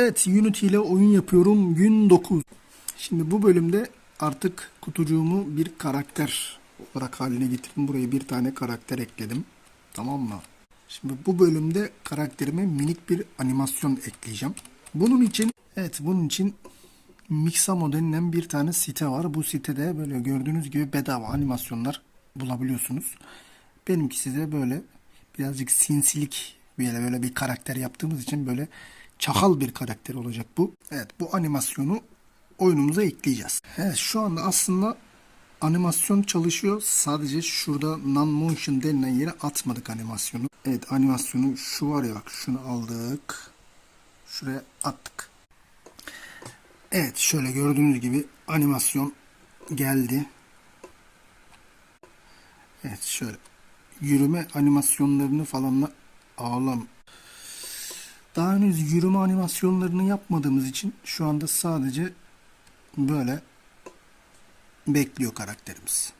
Evet Unity ile oyun yapıyorum gün 9. Şimdi bu bölümde artık kutucuğumu bir karakter olarak haline getirdim. Buraya bir tane karakter ekledim. Tamam mı? Şimdi bu bölümde karakterime minik bir animasyon ekleyeceğim. Bunun için evet bunun için Mixamo denilen bir tane site var. Bu sitede böyle gördüğünüz gibi bedava animasyonlar bulabiliyorsunuz. Benimkisi de böyle birazcık sinsilik böyle böyle bir karakter yaptığımız için böyle çakal bir karakter olacak bu. Evet bu animasyonu oyunumuza ekleyeceğiz. Evet şu anda aslında animasyon çalışıyor. Sadece şurada non-motion denilen yere atmadık animasyonu. Evet animasyonu şu var ya bak şunu aldık. Şuraya attık. Evet şöyle gördüğünüz gibi animasyon geldi. Evet şöyle yürüme animasyonlarını falanla ağlam. Daha henüz yürüme animasyonlarını yapmadığımız için şu anda sadece böyle bekliyor karakterimiz.